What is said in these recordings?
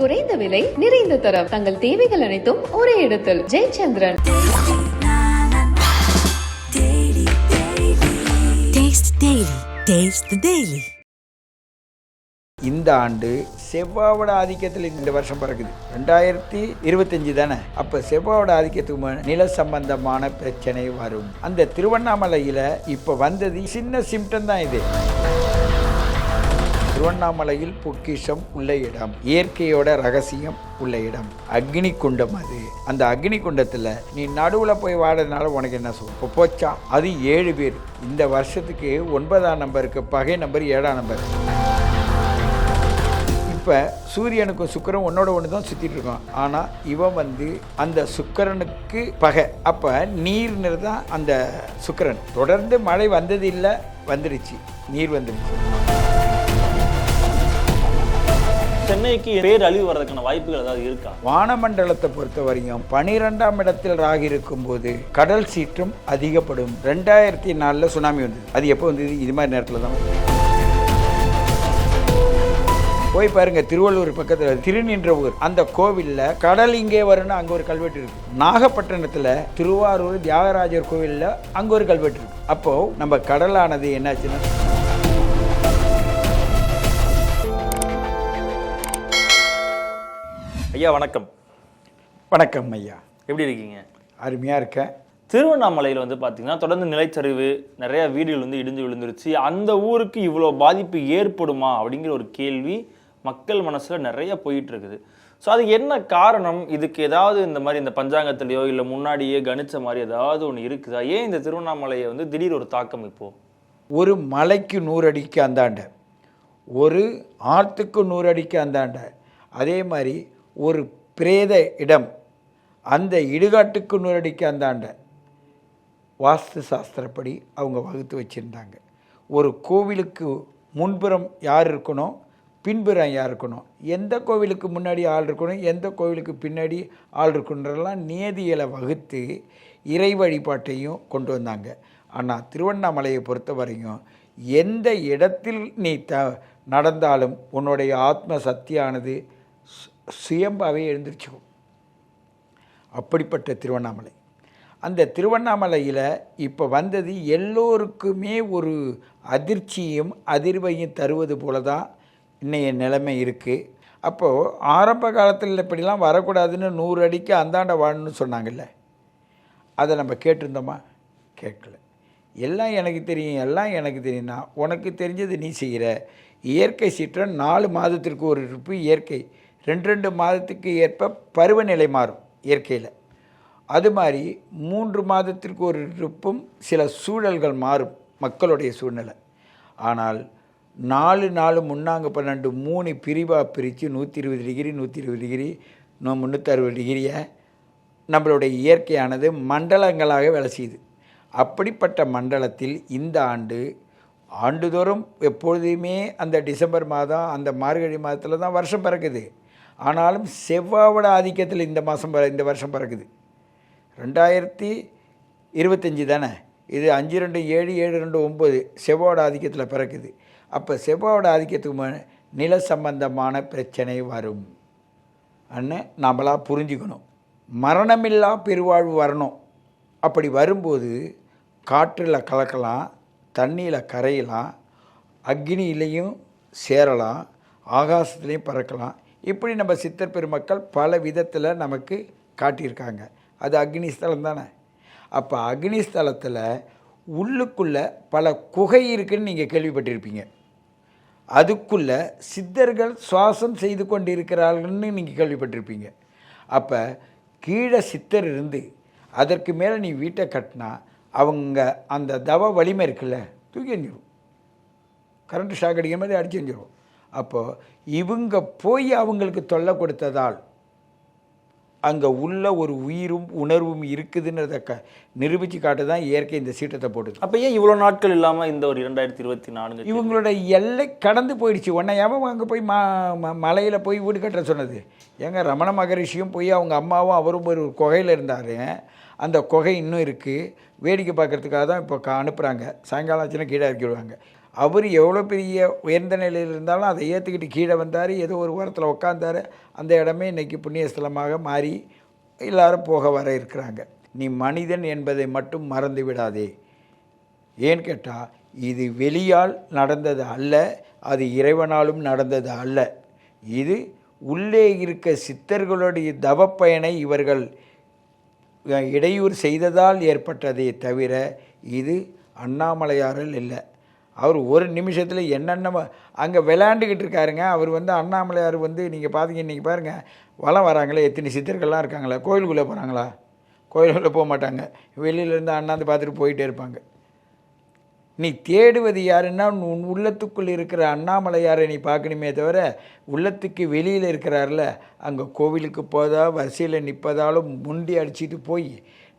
குறைந்த விலை நிறைந்த தரம். தங்கள் தேவைகள் அனைத்தும் ஒரே இடத்தில். Jayachandran. Taste Daily. Taste the Daily. இந்த ஆண்டு செவ்வாவோட ஆதிக்கத்தில் இந்த வருஷம் பிறகுது ரெண்டாயிரத்தி இருபத்தஞ்சு தானே? அப்போ செவ்வாவோட ஆதிக்கத்துக்கு நில சம்பந்தமான பிரச்சனை வரும். அந்த திருவண்ணாமலையில் இப்போ வந்தது சின்ன சிம்டம் தான் இது. திருவண்ணாமலையில் பொக்கிஷம் உள்ள இடம் இயற்கையோட ரகசியம் உள்ள இடம். அக்னி குண்டம் அது. அந்த அக்னி குண்டத்தில் நீ நடுவில் போய் வாடுறதுனால உனக்கு என்ன சொல்லும் இப்போ போச்சா? அது ஏழு பேர். இந்த வருஷத்துக்கு ஒன்பதாம் நம்பருக்கு பகை நம்பர் ஏழாம் நம்பர். இப்போ சூரியனுக்கும் சுக்கரன் ஒன்னோட ஒன்று தான் சுற்றிட்டு இருக்கான். ஆனால் இவன் வந்து அந்த சுக்கிரனுக்கு பகை. அப்போ நீர்னு தான் அந்த சுக்கிரன். தொடர்ந்து மழை வந்தது இல்லை வந்துடுச்சு நீர் வந்துடுச்சு சென்னைக்கு பேரழிவு வர்றதுக்கான வாய்ப்புகள் ஏதாவது இருக்கா? வானமண்டலத்தை பொறுத்த வரையும் பனிரெண்டாம் இடத்தில் ராகு இருக்கும்போது கடல் சீற்றம் அதிகப்படும். ரெண்டாயிரத்தி நாலில் சுனாமி வந்தது. அது எப்போ வந்தது? இது மாதிரி நேரத்தில் தான் போய் பாருங்க திருவள்ளூர் பக்கத்தில் திருநின்றவூர் அந்த கோவிலில் கடல் இங்கே வரும்னு அங்கே ஒரு கல்வெட்டு இருக்கு. நாகப்பட்டினத்தில் திருவாரூர் தியாகராஜர் கோவிலில் அங்கே ஒரு கல்வெட்டு இருக்கு. அப்போ நம்ம கடலானது என்னாச்சுன்னா ஐயா வணக்கம். வணக்கம் ஐயா. எப்படி இருக்கீங்க? அருமையாக இருக்கேன். திருவண்ணாமலையில் வந்து பார்த்தீங்கன்னா தொடர்ந்து நிலச்சரிவு நிறைய வீடுகள் வந்து இடிஞ்சு விழுந்துருச்சு. அந்த ஊருக்கு இவ்வளோ பாதிப்பு ஏற்படுமா? அப்படிங்கிற ஒரு கேள்வி மக்கள் மனசுல நிறைய போயிட்டு இருக்குது ஸோ அதுக்கு என்ன காரணம்? இதுக்கு ஏதாவது இந்த மாதிரி இந்த பஞ்சாங்கத்திலேயோ இல்லை முன்னாடியே கணிச்ச மாதிரி ஏதாவது ஒன்று இருக்குதா? ஏன் இந்த திருவண்ணாமலையை வந்து திடீர் ஒரு தாக்கம் இப்போ? ஒரு மலைக்கு நூறு அடிக்கு அந்தாண்ட ஒரு ஆற்றுக்கு நூறு அடிக்கு அந்தாண்ட அதே மாதிரி ஒரு பிரேத இடம். அந்த இடுகாட்டுக்கு நூறு அந்த அந்தாண்ட வாஸ்து சாஸ்திரப்படி அவங்க வகுத்து வச்சுருந்தாங்க. ஒரு கோவிலுக்கு முன்புறம் யார் இருக்கணும்? பின்புறம் யார் இருக்கணும்? எந்த கோவிலுக்கு முன்னாடி ஆள் இருக்கணும்? எந்த கோவிலுக்கு பின்னாடி ஆள் இருக்கணுன்றதெல்லாம் நியதிகளை வகுத்து இறை வழிபாட்டையும் கொண்டு வந்தாங்க. ஆனால் திருவண்ணாமலையை பொறுத்த வரையும் எந்த இடத்தில் நீ த நடந்தாலும் உன்னுடைய ஆத்ம சக்தியானது சுயம்பாவே எழுந்திருச்சுக்கும் அப்படிப்பட்ட திருவண்ணாமலை. அந்த திருவண்ணாமலையில் இப்போ வந்தது எல்லோருக்குமே ஒரு அதிர்ச்சியும் அதிர்வையும் தருவது போல தான் இன்றைய நிலைமை இருக்குது அப்போது ஆரம்ப காலத்தில் இப்படிலாம் வரக்கூடாதுன்னு நூறு அடிக்கு அந்தாண்ட வாழணும்னு சொன்னாங்கல்ல. அதை நம்ம கேட்டிருந்தோமா? கேட்கல. எல்லாம் எனக்கு தெரியும் எல்லாம் எனக்கு தெரியும்னா உனக்கு தெரிஞ்சது நீ செய்கிற இயற்கை சீற்றம் நாலு மாதத்திற்கு ஒரு இருப்பு இயற்கை. ரெண்டு ரெண்டு மாதத்துக்கு ஏற்ப பருவநிலை மாறும் இயற்கையில். அது மாதிரி மூன்று மாதத்திற்கு ஒரு இருப்பும் சில சூழல்கள் மாறும் மக்களுடைய சூழ்நிலை. ஆனால் நாலு நாலு முன்னாங்க பன்னெண்டு மூணு பிரிவாக பிரித்து நூற்றி இருபது டிகிரி நூற்றி இருபது டிகிரி நூ- முந்நூற்றறுபது டிகிரியை நம்மளுடைய இயற்கையானது மண்டலங்களாக வேலை செய்யுது. அப்படிப்பட்ட மண்டலத்தில் இந்த ஆண்டு ஆண்டுதோறும் எப்பொழுதுமே அந்த டிசம்பர் மாதம் அந்த மார்கழி மாதத்தில் தான் வருஷம் பிறக்குது. ஆனாலும் செவ்வாவோட ஆதிக்கத்தில் இந்த மாதம் பற இந்த வருஷம் பிறக்குது. ரெண்டாயிரத்தி இருபத்தஞ்சி தானே? இது அஞ்சு ரெண்டு ஏழு ஏழு ரெண்டு ஒம்பது செவ்வாவோட ஆதிக்கத்தில் பிறக்குது. அப்போ செவ்வாவோட ஆதிக்கத்துக்கு நில சம்பந்தமான பிரச்சனை வரும். அன்னு நம்மளாக புரிஞ்சுக்கணும். மரணமில்லா பெருவாழ்வு வரணும். அப்படி வரும்போது காற்றில் கலக்கலாம் தண்ணியில் கரையலாம் அக்னியிலையும் சேரலாம் ஆகாசத்துலேயும் பறக்கலாம் இப்படி நம்ம சித்தர் பெருமக்கள் பல விதத்தில் நமக்கு காட்டியிருக்காங்க. அது அக்னி ஸ்தலம் தானே? அப்போ அக்னி ஸ்தலத்தில் உள்ளுக்குள்ளே பல குகை இருக்குன்னு நீங்கள் கேள்விப்பட்டிருப்பீங்க. அதுக்குள்ள சித்தர்கள் சுவாசம் செய்து கொண்டிருக்கிறார்கள்னு நீங்கள் கேள்விப்பட்டிருப்பீங்க. அப்போ கீழே சித்தர் இருந்து அதற்கு மேலே நீ வீட்டை கட்டினா அவங்க அந்த தவ வலிமை இருக்குல்ல தூக்கி அஞ்சிடும் கரண்ட் ஷாக் அடிக்கிற மாதிரி அடிச்சு எறிஞ்சிரும். அப்போது இவங்க போய் அவங்களுக்கு தொல்லை கொடுத்ததால் அங்கே உள்ள ஒரு உயிரும் உணர்வும் இருக்குதுன்றதை க நிரூபித்து காட்ட தான் இயற்கை இந்த சீட்டத்தை போட்டுது. அப்போ ஏன் இவ்வளோ நாட்கள் இல்லாமல் இந்த ஒரு இரண்டாயிரத்தி இருபத்தி நான்கு இவங்களோட எல்லை கடந்து போயிடுச்சு. உன்னை எவன் அங்கே போய் ம மலையில் போய் வீடு கட்ட சொன்னது? ஏங்க ரமண மகரிஷியும் போய் அவங்க அம்மாவும் அவரும் ஒரு குகையில் இருந்தார். அந்த குகை இன்னும் இருக்குது வேடிக்கை பார்க்கறதுக்காக தான் இப்போ அனுப்புகிறாங்க சாயங்காலம் ஆச்சுன்னா கீழே இறக்கி விடுவாங்க அவர் எவ்வளோ பெரிய உயர்ந்த நிலையில் இருந்தாலும் அதை ஏற்றுக்கிட்டு கீழே வந்தார். ஏதோ ஒரு ஓரத்தில் உட்காந்தாரு அந்த இடமே இன்றைக்கி புண்ணியஸ்தலமாக மாறி எல்லாரும் போக வர இருக்கிறாங்க. நீ மனிதன் என்பதை மட்டும் மறந்து விடாதே. ஏன்னு கேட்டால் இது வெளியால் நடந்தது அல்ல அது இறைவனாலும் நடந்தது அல்ல. இது உள்ளே இருக்க சித்தர்களுடைய தவப்பயனை இவர்கள் இடையூறு செய்ததால் ஏற்பட்டதே தவிர இது அண்ணாமலையாரில் இல்லை. அவர் ஒரு நிமிஷத்தில் என்னென்ன அங்கே விளையாண்டுக்கிட்டு இருக்காருங்க. அவர் வந்து அண்ணாமலையார் வந்து நீங்கள் பார்த்தீங்க இன்றைக்கி பாருங்கள் வலம் வராங்களே எத்தனை சித்தர்கள்லாம் இருக்காங்களா கோயிலுக்குள்ளே போகிறாங்களா கோயிலுக்குள்ளே போக மாட்டாங்க. வெளியிலேருந்து அண்ணாந்து பார்த்துட்டு போயிட்டே இருப்பாங்க. நீ தேடுவது யாருன்னா உன் உள்ளத்துக்குள் இருக்கிற அண்ணாமலையாரை நீ பார்க்கணுமே தவிர உள்ளத்துக்கு வெளியில் இருக்கிறார்ல அங்கே கோவிலுக்கு போதா வரிசையில் நிற்பதாலும் முண்டி அடிச்சிட்டு போய்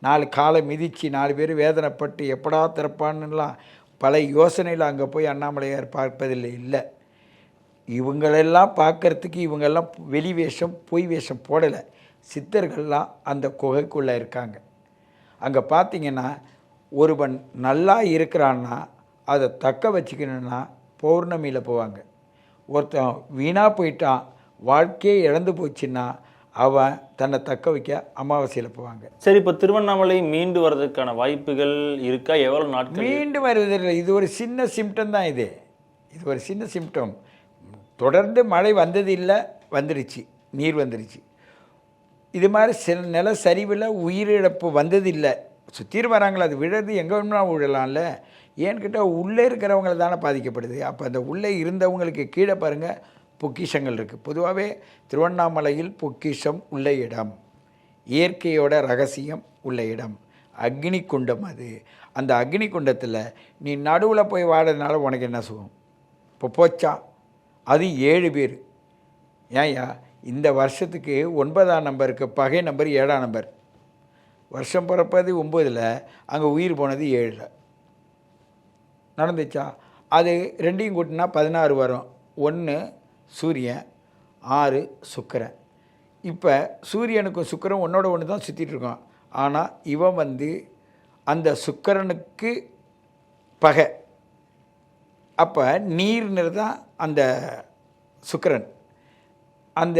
நாலு காலை மிதித்து நாலு பேர் வேதனைப்பட்டு எப்படா திறப்பான்னுலாம் பல யோசனையில் அங்கே போய் அண்ணாமலையார் பார்ப்பதில் இல்லை. இவங்களெல்லாம் பார்க்கறதுக்கு இவங்கெல்லாம் வெளி வேஷம் பொய் வேஷம் போடலை. சித்தர்கள்லாம் அந்த குகைக்குள்ளே இருக்காங்க. அங்கே பார்த்தீங்கன்னா ஒருவன் நல்லா இருக்கிறான்னா அதை தக்க வச்சுக்கணுன்னா பௌர்ணமியில் போவாங்க. ஒருத்தன் வீணாக போயிட்டான் வாழ்க்கையே இழந்து போச்சுன்னா அவன் தன்னை தக்க வைக்க அமாவாசையில் போவாங்க. சரி இப்போ திருவண்ணாமலை மீண்டு வர்றதுக்கான வாய்ப்புகள் இருக்கா? எவ்வளவு நாட்கள் மீண்டும் வருவதில்லை. இது ஒரு சின்ன சிம்டம் தான் இது. இது ஒரு சின்ன சிம்டம் தொடர்ந்து மழை வந்தது இல்லை வந்துடுச்சு நீர் வந்துடுச்சு இது மாதிரி சில நில சரிவில் உயிரிழப்பு வந்ததில்லை. சுற்றிட்டு வராங்களே அது விழுறது எங்கே வேணும்னா விழலாம்ல. ஏன்னு கேட்டால் உள்ளே இருக்கிறவங்கள தானே பாதிக்கப்படுது. அப்போ அந்த உள்ளே இருந்தவங்களுக்கு கீழே பாருங்கள் பொக்கிஷங்கள் இருக்குது பொதுவாகவே திருவண்ணாமலையில் பொக்கிஷம் உள்ள இடம் இயற்கையோட ரகசியம் உள்ள இடம் அக்னி குண்டம் அது. அந்த அக்னி குண்டத்தில் நீ நடுவில் போய் வாடுறதுனால உனக்கு என்ன சுகம்? இப்போ போச்சா? அது ஏழு பேர். ஏன்யா? இந்த வருஷத்துக்கு ஒன்பதாம் நம்பருக்கு பகை நம்பர் ஏழாம் நம்பர். வருஷம் பிறப்பது ஒம்போதில் அங்கே உயிர் போனது ஏழில். நடந்துச்சா? அது ரெண்டையும் கூட்டினா பதினாறு வரும். ஒன்று சூரியன் ஆறு சுக்கிரன் இப்போ சூரியனுக்கும் சுக்கிரன் ஒன்றோட ஒன்று தான் சுற்றிட்டுருக்கான் ஆனால் இவன் வந்து அந்த சுக்கரனுக்கு பகை. அப்போ நீர்னு தான் அந்த சுக்கிரன். அந்த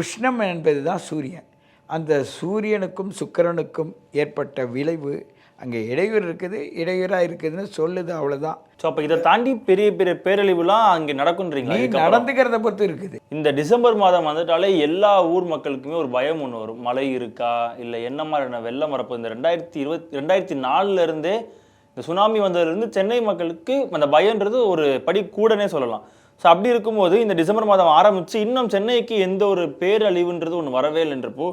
உஷ்ணம் என்பது தான் சூரியன். அந்த சூரியனுக்கும் சுக்கரனுக்கும் ஏற்பட்ட விளைவு அங்கே இடையூறு இருக்குது இடையூறாக இருக்குதுன்னு சொல்லுது அவ்வளோதான் ஸோ அப்போ இதை தாண்டி பெரிய பெரிய பேரழிவுலாம் அங்கே நடக்குன்றீங்களா? நீ இதுக்கப்புறம்? நடந்துக்கிறத பொறுத்து இருக்குது. இந்த டிசம்பர் மாதம் வந்துட்டாலே எல்லா ஊர் மக்களுக்குமே ஒரு பயம் ஒன்று வரும். மழை இருக்கா? இல்லை என்ன மாதிரியான வெள்ளம் வரப்போ இந்த ரெண்டாயிரத்தி இருபத்தி ரெண்டாயிரத்தி நாலுல இருந்தே இந்த சுனாமி வந்ததுலேருந்து சென்னை மக்களுக்கு அந்த பயன்றது ஒரு படி கூடனே சொல்லலாம். ஸோ அப்படி இருக்கும்போது இந்த டிசம்பர் மாதம் ஆரம்பித்து இன்னும் சென்னைக்கு எந்த ஒரு பேரழிவுன்றது ஒன்று வரவே இல்லைன்றப்போ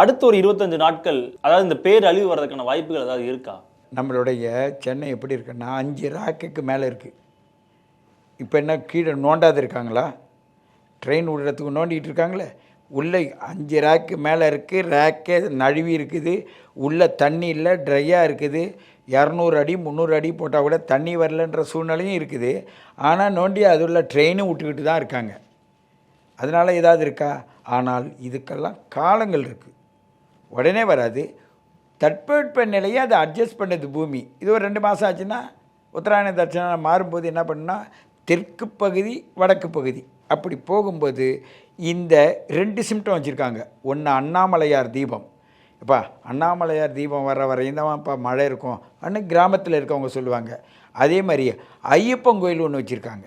அடுத்த ஒரு இருபத்தஞ்சு நாட்கள் அதாவது இந்த பேரழிவு வர்றதுக்கான வாய்ப்புகள் ஏதாவது இருக்கா? நம்மளுடைய சென்னை எப்படி இருக்குன்னா அஞ்சு ராக்குக்கு மேலே இருக்குது இப்போ என்ன கீழே நோண்டாது இருக்காங்களா? ட்ரெயின் விடுறதுக்கு நோண்டிகிட்டு இருக்காங்களே? உள்ளே அஞ்சு ரேக்கு மேலே இருக்குது ரேக்கே நழுவி இருக்குது. உள்ளே தண்ணி இல்லை ட்ரையாக இருக்குது. இரநூறு அடி முந்நூறு அடி போட்டால் கூட தண்ணி வரலன்ற சூழ்நிலையும் இருக்குது. ஆனால் நோண்டி அது உள்ள ட்ரெயினும் விட்டுக்கிட்டு தான் இருக்காங்க. அதனால் ஏதாவது இருக்கா? ஆனால் இதுக்கெல்லாம் காலங்கள் இருக்குது உடனே வராது. தட்பவெட்ப நிலையை அதை அட்ஜஸ்ட் பண்ணது பூமி. இது ஒரு ரெண்டு மாதம் ஆச்சுன்னா உத்தராயண தட்சிணம் மாறும்போது என்ன பண்ணுன்னா தெற்கு பகுதி வடக்கு பகுதி. அப்படி போகும்போது இந்த ரெண்டு சிம்டம் வச்சுருக்காங்க. ஒன்று அண்ணாமலையார் தீபம். எப்பா அண்ணாமலையார் தீபம் வர வரையும் தான்ப்பா மழை இருக்கும். அன்னு கிராமத்தில் இருக்கவங்க சொல்லுவாங்க. அதே மாதிரி ஐயப்பன் கோயில் ஒன்று வச்சுருக்காங்க.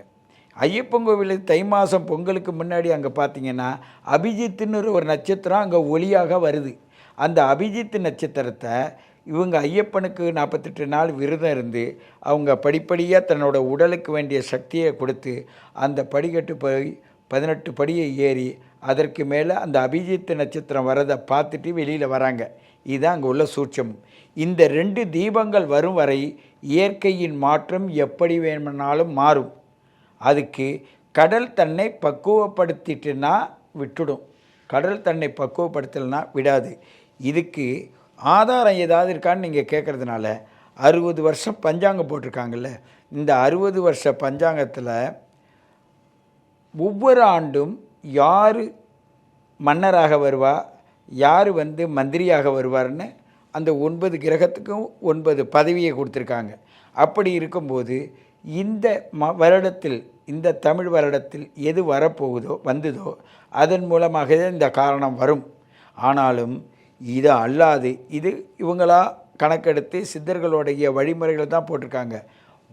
ஐயப்பன் கோவில் தை மாதம் பொங்கலுக்கு முன்னாடி அங்கே பார்த்தீங்கன்னா அபிஜித்துன்னு ஒரு நட்சத்திரம் அங்கே ஒளியாக வருது. அந்த அபிஜித் நட்சத்திரத்தை இவங்க ஐயப்பனுக்கு நாற்பத்தெட்டு நாள் விரதம் இருந்து அவங்க படிப்படியாக தன்னோட உடலுக்கு வேண்டிய சக்தியை கொடுத்து அந்த படிக்கட்டு போய் பதினெட்டு படியை ஏறி அதற்கு மேலே அந்த அபிஜித் நட்சத்திரம் வரதை பார்த்துட்டு வெளியில் வராங்க. இதுதான் அங்கே உள்ள சூட்சம். இந்த ரெண்டு தீபங்கள் வரும் வரை இயற்கையின் மாற்றம் எப்படி வேணும்னாலும் மாறும். அதுக்கு கடல் தன்னை பக்குவப்படுத்திட்டுனா விட்டுடும். கடல் தன்னை பக்குவப்படுத்தலைன்னா விடாது. இதுக்கு ஆதாரம் ஏதாவது இருக்கான்னு நீங்கள் கேட்குறதுனால அறுபது வருஷம் பஞ்சாங்கம் போட்டிருக்காங்கல்ல இந்த அறுபது வருஷ பஞ்சாங்கத்தில் ஒவ்வொரு ஆண்டும் யார் மன்னராக வருவா யார் வந்து மந்திரியாக வருவார்னு அந்த ஒன்பது கிரகத்துக்கும் ஒன்பது பதவியை கொடுத்துருக்காங்க. அப்படி இருக்கும்போது இந்த ம வருடத்தில் இந்த தமிழ் வருடத்தில் எது வரப்போகுதோ வந்ததோ அதன் மூலமாக இந்த காரணம் வரும். ஆனாலும் இது அல்லாது இது இவங்களா கணக்கெடுத்து சித்தர்களுடைய வழிமுறைகள் தான் போட்டிருக்காங்க.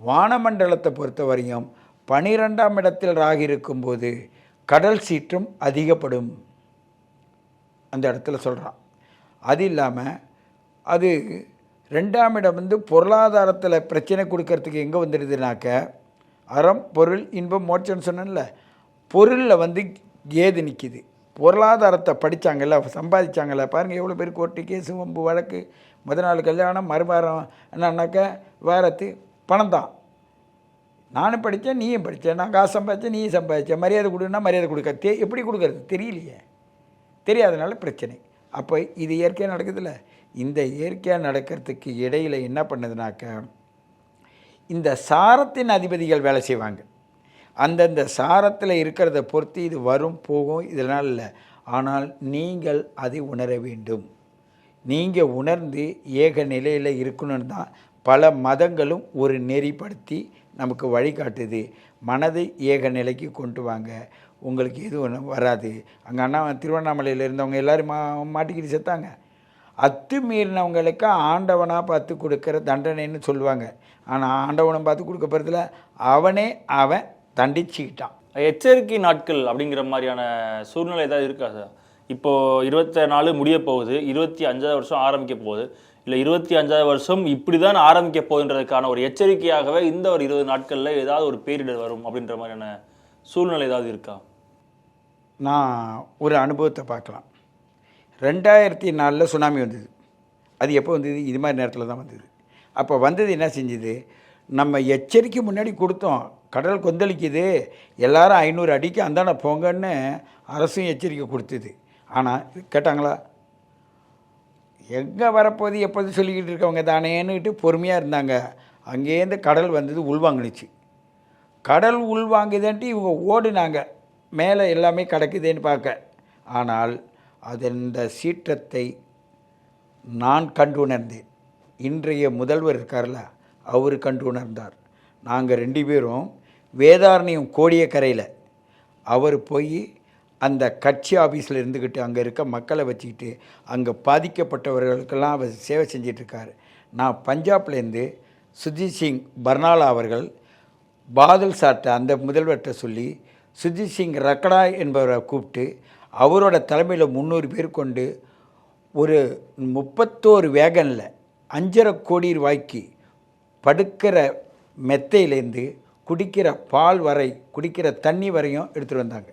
வானமண்டலத்தை பொறுத்தவரையும் பனிரெண்டாம் இடத்தில் ராகி இருக்கும்போது கடல் சீற்றம் அதிகப்படும். அந்த இடத்துல சொல்கிறான் அது இல்லாமல் அது ரெண்டாம் இடம் வந்து பொருளாதாரத்தில் பிரச்சனை கொடுக்கறதுக்கு எங்கே வந்துடுதுனாக்க அறம் பொருள் இன்பம் மோட்சம்னு சொன்னேன்ல பொருளில் வந்து ஏது நிற்கிது பொருளாதாரத்தை படித்தாங்கல்ல சம்பாதிச்சாங்கல்ல. பாருங்கள் எவ்வளோ பேர் கோர்ட்டு கேஸு வம்பு வழக்கு முத நாள் கல்யாணம் மறுவாரம் என்னன்னாக்க வேறத்து பணம் தான் நானும் படித்தேன் நீயும் படித்தேன். நான் காசு சம்பாதிச்சேன் நீயும் சம்பாதிச்சேன் மரியாதை கொடுன்னா மரியாதை கொடுக்க. தெ எப்படி கொடுக்கறது? தெரியலையே. தெரியாதனால பிரச்சனை. அப்போ இது இயற்கையாக நடக்குதுல்ல. இந்த இயற்கையாக நடக்கிறதுக்கு இடையில் என்ன பண்ணுதுனாக்க இந்த சாரத்தின் அதிபதிகள் வேலை செய்வாங்க. அந்தந்த சாரத்தில் இருக்கிறத பொறுத்து இது வரும் போகும் இதனால் இல்லை. ஆனால் நீங்கள் அதை உணர வேண்டும். நீங்கள் உணர்ந்து ஏக நிலையில் இருக்கணும்னு தான் பல மதங்களும் ஒரு நெறிப்படுத்தி நமக்கு வழிகாட்டுது. மனதை ஏக நிலைக்கு கொண்டு வாங்க. உங்களுக்கு எதுவும் வராது. அங்கே அண்ணா திருவண்ணாமலையில் இருந்தவங்க எல்லோரும் மா மாட்டிக்கிட்டு செத்தாங்க. அத்துமீறினவங்களுக்கு ஆண்டவனாக பார்த்து கொடுக்குற தண்டனைன்னு சொல்லுவாங்க. ஆனால் ஆண்டவனை பார்த்து கொடுக்க போகிறதுல அவனே அவன் தண்டிச்சுக்கிட்டான். எச்சரிக்கை நாட்கள் அப்படிங்கிற மாதிரியான சூழ்நிலை ஏதாவது இருக்கா சார்? இப்போ இருபத்தி நாலு முடிய போகுது இருபத்தி அஞ்சாவது வருஷம் ஆரம்பிக்க போகுது. இல்லை இருபத்தி அஞ்சாவது வருஷம் இப்படி தான் ஆரம்பிக்க போகுதுன்றதுக்கான ஒரு எச்சரிக்கையாகவே இந்த ஒரு இருபது நாட்களில் ஏதாவது ஒரு பேரிடர் வரும் அப்படின்ற மாதிரியான சூழ்நிலை ஏதாவது இருக்கா? நான் ஒரு அனுபவத்தை பார்க்கலாம். ரெண்டாயிரத்தி நாலில் சுனாமி வந்தது. அது எப்போ வந்தது? இது மாதிரி நேரத்தில் தான் வந்தது. அப்போ வந்தது என்ன செஞ்சுது? நம்ம எச்சரிக்கை முன்னாடி கொடுத்தோம். கடல் கொந்தளிக்குது. எல்லாரும் ஐநூறு அடிக்கு அந்தாண்ட போங்கன்னு அரசும் எச்சரிக்கை கொடுத்தது. ஆனால் கேட்டாங்களா? எங்கே வரப்போகுது எப்போது சொல்லிக்கிட்டு இருக்கவங்க தானேன்னுட்டு பொறுமையாக இருந்தாங்க. அங்கேருந்து கடல் வந்தது உள்வாங்கினுச்சு. கடல் உள்வாங்குதேன்ட்டு இவங்க ஓடுனாங்க. மேலே எல்லாமே கிடக்குதேன்னு பார்க்க. ஆனால் அதன் சீற்றத்தை நான் கண்டு உணர்ந்தேன். இன்றைய முதல்வர் இருக்கார்ல அவர் கண்டு உணர்ந்தார். நாங்கள் ரெண்டு பேரும் வேதாரண்யம் கோடியக்கரையில் அவர் போய் அந்த கட்சி ஆஃபீஸில் இருந்துக்கிட்டு அங்கே இருக்க மக்களை வச்சுக்கிட்டு அங்கே பாதிக்கப்பட்டவர்களுக்கெல்லாம் அவர் சேவை செஞ்சிட்ருக்கார். நான் பஞ்சாப்லேருந்து சுஜித் சிங் பர்னாலா அவர்கள் பாதல் சாட்டை அந்த முதல்வர்கிட்ட சொல்லி சுஜித் சிங் ரக்கடா என்பவரை கூப்பிட்டு அவரோட தலைமையில் முந்நூறு பேர் கொண்டு ஒரு முப்பத்தோரு வேகனில் அஞ்சரை கோடி ரூபாய்க்கு படுக்கிற மெத்தையிலேருந்து குடிக்கிற பால் வரை குடிக்கிற தண்ணி வரையும் எடுத்துகிட்டு வந்தாங்க.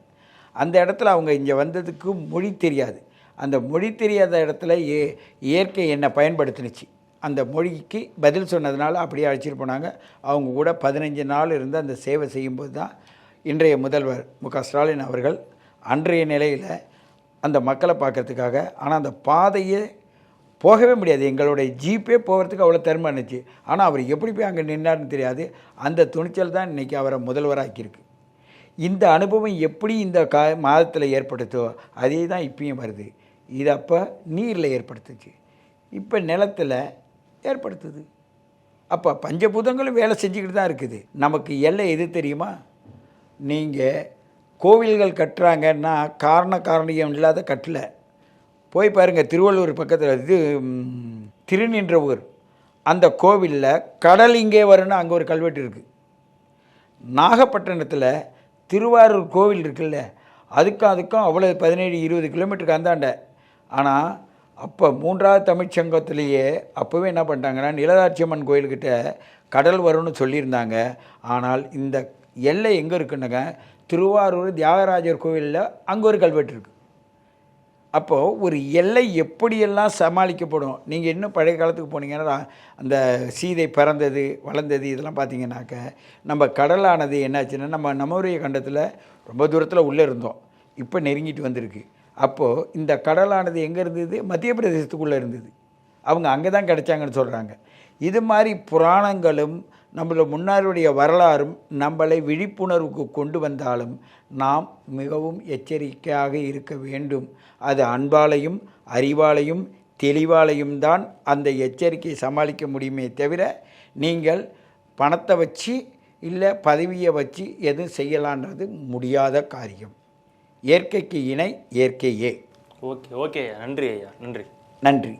அந்த இடத்துல அவங்க இங்கே வந்ததுக்கு மொழி தெரியாது. அந்த மொழி தெரியாத இடத்துல ஏ இயற்கை என்னை பயன்படுத்தினுச்சு. அந்த மொழிக்கு பதில் சொன்னதுனால அப்படியே அழைச்சிட்டு போனாங்க. அவங்க கூட பதினஞ்சு நாள் இருந்து அந்த சேவை செய்யும்போது தான் இன்றைய முதல்வர் மு க ஸ்டாலின் அவர்கள் அன்றைய நிலையில் அந்த மக்களை பார்க்கறதுக்காக ஆனால் அந்த பாதையே போகவே முடியாது. எங்களுடைய ஜீப்பே போகிறதுக்கு அவ்வளோ திறமை இருந்துச்சு. ஆனால் அவர் எப்படி போய் அங்கே நின்னார்னு தெரியாது. அந்த துணிச்சல் தான் இன்றைக்கி அவரை முதல்வராக்கியிருக்கு. இந்த அனுபவம் எப்படி இந்த கா மாதத்தில் ஏற்படுத்தோ அதே தான் இப்பயும் வருது. இது அப்போ நீரில் ஏற்படுத்துச்சு. இப்போ நிலத்தில் ஏற்படுத்துது. அப்போ பஞ்சபூதங்களும் வேலை செஞ்சுக்கிட்டு தான் இருக்குது. நமக்கு எல்லை எது தெரியுமா? நீங்கள் கோவில்கள் கட்டுறாங்கன்னா காரண காரணியம் இல்லாத கட்டலை. போய் பாருங்கள் திருவள்ளூர் பக்கத்தில் இது திருநின்ற ஊர். அந்த கோவிலில் கடல் இங்கே வரும்னு அங்கே ஒரு கல்வெட்டு இருக்குது நாகப்பட்டினத்தில் திருவாரூர் கோவில் இருக்குல்ல அதுக்கும் அதுக்கும் அவ்வளோ பதினேழு இருபது கிலோமீட்டருக்கு அந்தாண்ட. ஆனால் அப்போ மூன்றாவது தமிழ்ச்சங்கத்திலேயே அப்போவே என்ன பண்ணிட்டாங்கன்னா நிலதாட்சியம்மன் கோயில்கிட்ட கடல் வரும்னு சொல்லியிருந்தாங்க. ஆனால் இந்த எல்லை எங்கே இருக்குன்னுங்க திருவாரூர் தியாகராஜர் கோவிலில் அங்கே ஒரு கல்வெட்டு இருக்குது அப்போது ஒரு எல்லை எப்படியெல்லாம் சமாளிக்கப்படும்? நீங்கள் இன்னும் பழைய காலத்துக்கு போனீங்கன்னா அந்த சீதை பிறந்தது வளர்ந்தது இதெல்லாம் பார்த்தீங்கன்னாக்க நம்ம கடலானது என்னாச்சுன்னா நம்ம நம்முடைய கண்டத்தில் ரொம்ப தூரத்தில் உள்ளே இருந்தோம். இப்போ நெருங்கிட்டு வந்திருக்கு. அப்போது இந்த கடலானது எங்கே இருந்தது? மத்திய பிரதேசத்துக்குள்ளே இருந்தது. அவங்க அங்கே தான் கிடைச்சாங்கன்னு சொல்கிறாங்க இது மாதிரி புராணங்களும் நம்மளோட முன்னாருடைய வரலாறும் நம்மளை விழிப்புணர்வுக்கு கொண்டு வந்தாலும் நாம் மிகவும் எச்சரிக்கையாக இருக்க வேண்டும். அது அன்பாலையும் அறிவாலையும் தெளிவாலையும் தான் அந்த எச்சரிக்கையை சமாளிக்க முடியுமே தவிர நீங்கள் பணத்தை வச்சு இல்லை பதவியை வச்சு எதுவும் செய்யலான்றது முடியாத காரியம். இயற்கைக்கு இணை இயற்கையே. ஓகே ஓகே ஐயா. நன்றி ஐயா. நன்றி. நன்றி.